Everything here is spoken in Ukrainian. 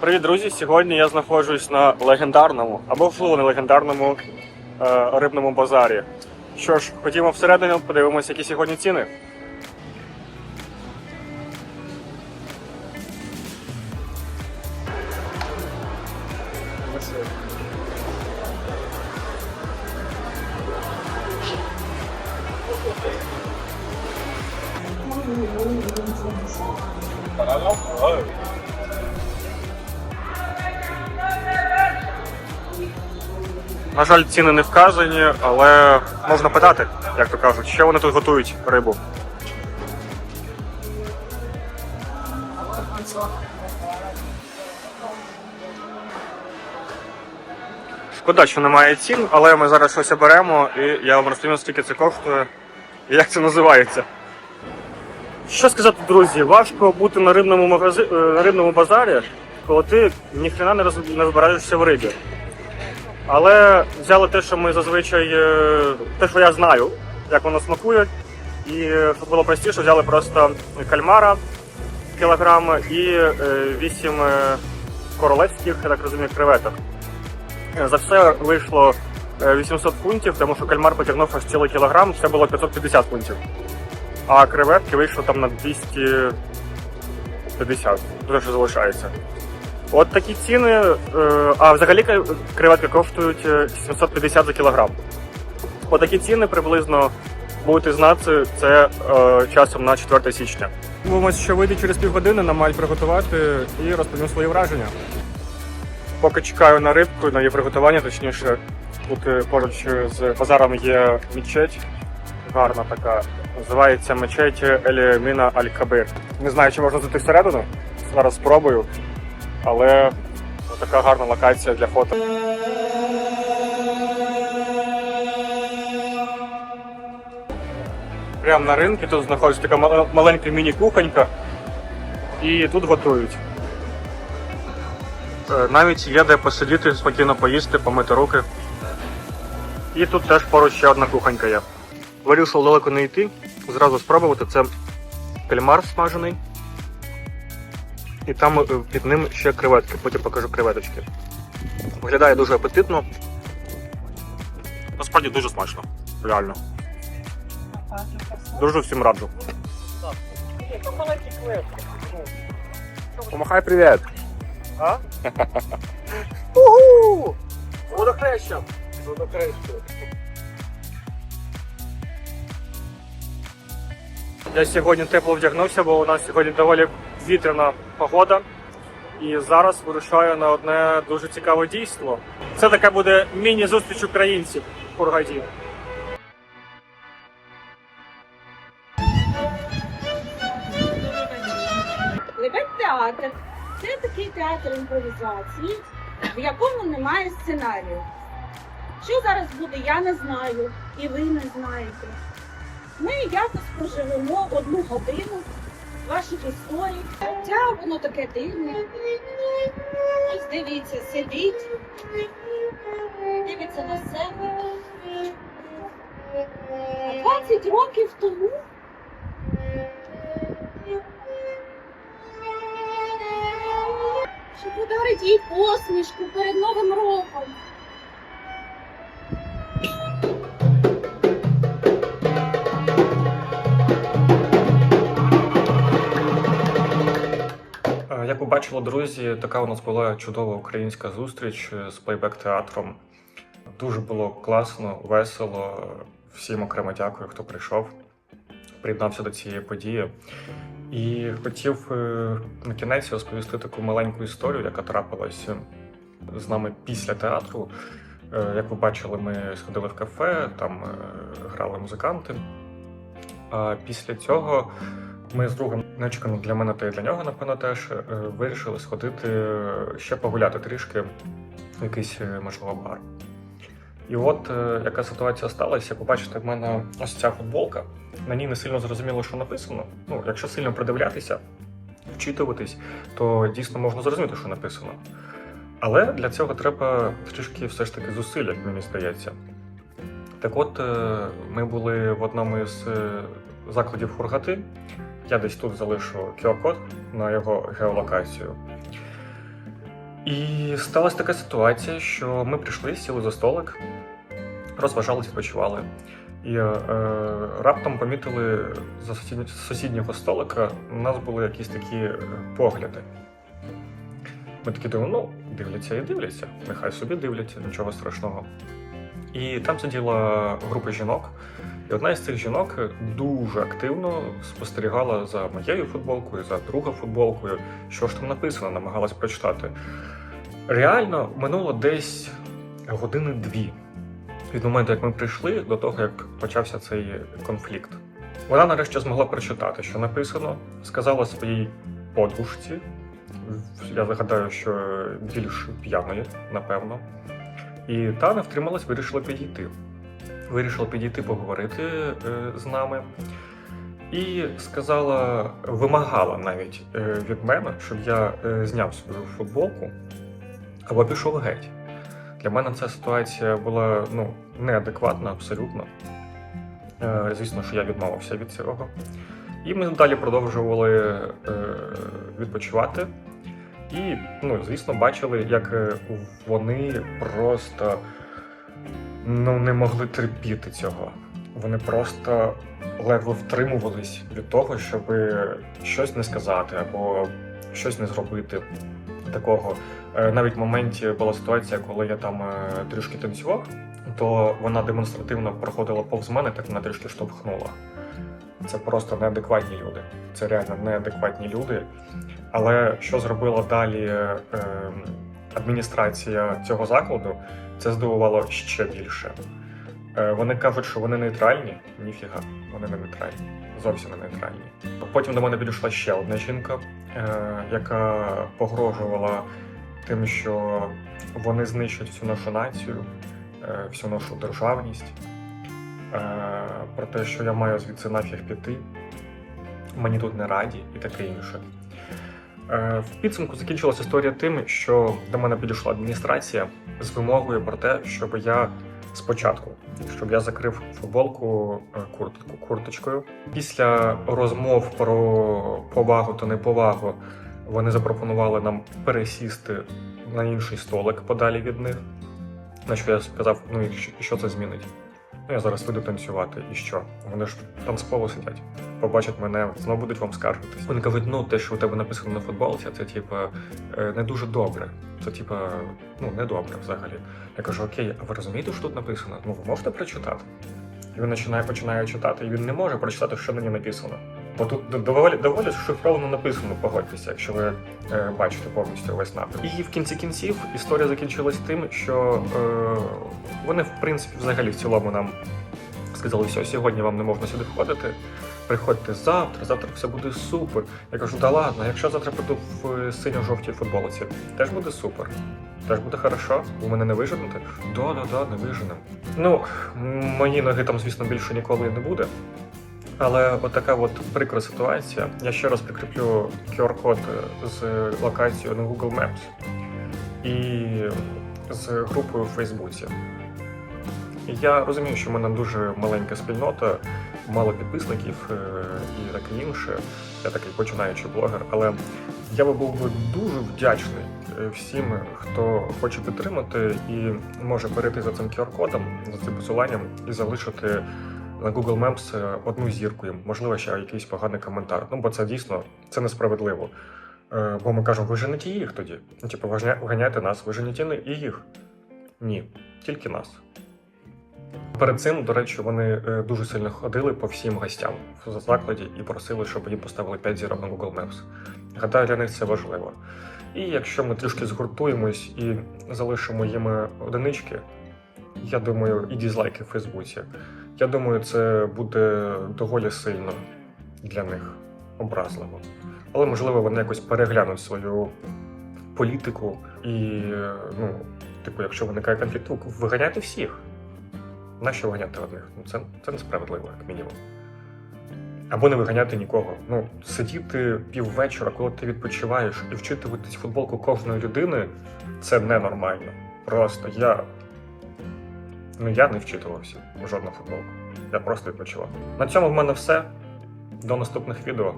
Привіт, друзі! Сьогодні я знаходжусь на легендарному або не легендарному е, рибному базарі. Що ж, ходімо всередину, подивимося, які сьогодні ціни. На жаль, ціни не вказані, але можна питати, як то кажуть, що вони тут готують рибу. Шкода, що немає цін, але ми зараз щось оберемо і я вам розповім, скільки це коштує і як це називається. Що сказати, друзі, важко бути на рибному магази... е, на рибному базарі, коли ти ніхрена не, роз... в рибі. Але взяли те, що ми зазвичай, е, те, що я знаю, як воно смакує, і е, щоб було простіше, взяли просто кальмара кілограм і 8 королевських, я так розумію, креветок. Е, За все вийшло е, 800 фунтів, тому що кальмар потягнув аж цілий кілограм, це було 550 фунтів. А креветки вийшло там на 250, те, що залишається. От такі ціни. е, А взагалі креветки коштують е, 750 за кілограм. От такі ціни приблизно будете знати це е, часом на 4 січня. Думаємо, що вийде через півгодини, нам мають приготувати і розповім свої враження. Поки чекаю на рибку, на її приготування, точніше, тут е, поруч з базаром є мечеть. Гарна така. Називається мечеть Елі Міна Аль Кабир. Не знаю, чи можна зайти всередину. Зараз спробую. Але така гарна локація для фото. Прямо на ринку тут знаходиться така маленька міні-кухонька. І тут готують. Е, Навіть є де посидіти, спокійно поїсти, помити руки. І тут теж поруч ще одна кухонька є. Вирішив далеко не йти, зразу спробувати. Це кальмар смажений. І там е, під ним ще креветки, потім покажу креветочки. Виглядає дуже апетитно. Насправді дуже смачно. Реально. Дуже всім раджу. Помахай привіт! А? Угу! Водохрещем! Водохрещем. Я сьогодні тепло вдягнувся, бо у нас сьогодні доволі вітряна погода. І зараз вирушаю на одне дуже цікаве дійство. Це така буде міні-зустріч українців в. Лебедь театр це такий театр імпровізації, в якому немає сценарію. Що зараз буде, я не знаю, і ви не знаєте. Ми якось проживемо одну годину ваших історій. Життя воно таке дивне. Ось дивіться, сидить, дивиться на себе. А 20 років тому що подарить їй посмішку перед Новим роком. Як ви бачили, друзі, така у нас була чудова українська зустріч е, з плейбек-театром. Дуже було класно, весело. Всім окремо дякую, хто прийшов, приєднався до цієї події. І хотів е, на кінець розповісти таку маленьку історію, яка трапилася з нами після театру. Е, Як ви бачили, ми сходили в кафе, там е, грали музиканти. А після цього ми з другом неочікувано для мене та й для нього, напевно, теж е, вирішили сходити е, ще погуляти трішки в якийсь, е, можливо, бар. І от яка ситуація сталася, побачите, в мене ось ця футболка. На ній не сильно зрозуміло, що написано. Ну, якщо сильно придивлятися, вчитуватись, то дійсно можна зрозуміти, що написано. Але для цього треба трішки все ж таки зусиль, як мені здається. Так от, ми були в одному із закладів Хургати. Я десь тут залишу QR-код на його геолокацію. І сталася така ситуація, що ми прийшли, сіли за столик, розважались, відпочивали. І е, раптом помітили за сусіднього столика у нас були якісь такі е, погляди. Ми такі думаємо, ну, дивляться і дивляться, нехай собі дивляться, нічого страшного. І там сиділа група жінок, і одна із цих жінок дуже активно спостерігала за моєю футболкою, за друга футболкою, що ж там написано, намагалась прочитати. Реально минуло десь години-дві від моменту, як ми прийшли, до того, як почався цей конфлікт. Вона нарешті змогла прочитати, що написано, сказала своїй подружці. Я загадаю, що більш п'яної, напевно. І та не втрималась, вирішила підійти. Вирішила підійти поговорити е, з нами. І сказала, вимагала навіть е, від мене, щоб я е, зняв свою футболку або пішов геть. Для мене ця ситуація була ну, неадекватна абсолютно. Звісно, що я відмовився від цього. І ми далі продовжували відпочивати. І, ну, звісно, бачили, як вони просто ну, не могли терпіти цього. Вони просто ледве втримувались від того, щоб щось не сказати або щось не зробити такого. Е, Навіть в моменті була ситуація, коли я там е, трішки танцював, то вона демонстративно проходила повз мене, так вона трішки штовхнула. Це просто неадекватні люди. Це реально неадекватні люди. Але що зробила далі е, адміністрація цього закладу, це здивувало ще більше. Е, вони кажуть, що вони нейтральні. Ніфіга, вони не нейтральні. Зовсім не нейтральні. Потім до мене підійшла ще одна жінка, е, яка погрожувала тим, що вони знищать всю нашу націю, е, всю нашу державність. Про те, що я маю звідси нафіг піти, мені тут не раді і таке інше. Е, В підсумку закінчилася історія тим, що до мене підійшла адміністрація з вимогою про те, щоб я спочатку, щоб я закрив футболку е, куртку, курточкою. Після розмов про повагу та неповагу вони запропонували нам пересісти на інший столик подалі від них. На що я сказав, ну і що це змінить? Ну, я зараз вийду танцювати, і що? Вони ж танцполу сидять, побачать мене, знову будуть вам скаржитись. Вони кажуть, ну те, що у тебе написано на футболці, це типа е, не дуже добре. Це типа, ну не добре взагалі. Я кажу, окей, а ви розумієте, що тут написано? Ну ви можете прочитати? І він починає починає читати, і він не може прочитати, що на ній написано. Бо тут доволі доволі шифровано написано, погодьтеся, якщо ви е, бачите повністю весь напис. І в кінці кінців історія закінчилась тим, що е, вони, в принципі, взагалі в цілому нам сказали, все, сьогодні вам не можна сюди входити. Приходьте завтра, завтра все буде супер. Я кажу, да ладно, якщо завтра піду в е, синьо-жовтій футболці, теж буде супер. Теж буде хорошо, ви мене не виженете? Да, да, да, не виженем. Ну, мої ноги там, звісно, більше ніколи не буде. Але от така от прикра ситуація. Я ще раз прикріплю QR-код з локацією на Google Maps і з групою в Фейсбуці. Я розумію, що в мене дуже маленька спільнота, мало підписників е, і таке інше. Я такий починаючий блогер, але я би був би дуже вдячний е, всім, хто хоче підтримати і може перейти за цим QR-кодом, за цим посиланням і залишити на Google Maps е, одну зірку, їм, можливо, ще якийсь поганий коментар. Ну, бо це дійсно це несправедливо. Е, Бо ми кажемо, ви женете їх тоді. Ну, типу, виганяйте нас, ви женете не і їх. Ні, тільки нас. Перед цим, до речі, вони е, дуже сильно ходили по всім гостям в закладі і просили, щоб їм поставили 5 зірок на Google Maps. Гадаю, для них це важливо. І якщо ми трішки згуртуємось і залишимо їм одинички, я думаю, і дізлайки в Фейсбуці. Я думаю, це буде доволі сильно для них образливо. Але можливо вони якось переглянуть свою політику і, ну, типу, якщо виникає конфлікт, виганяйте всіх. Нащо виганяти одних? Ну це, це несправедливо, як мінімум. Або не виганяти нікого. Ну, сидіти піввечора, коли ти відпочиваєш, і вчитуватись футболку кожної людини це ненормально. Просто я. Ну я не вчитувався в жодну футболку. Я просто відпочивав. На цьому в мене все. До наступних відео.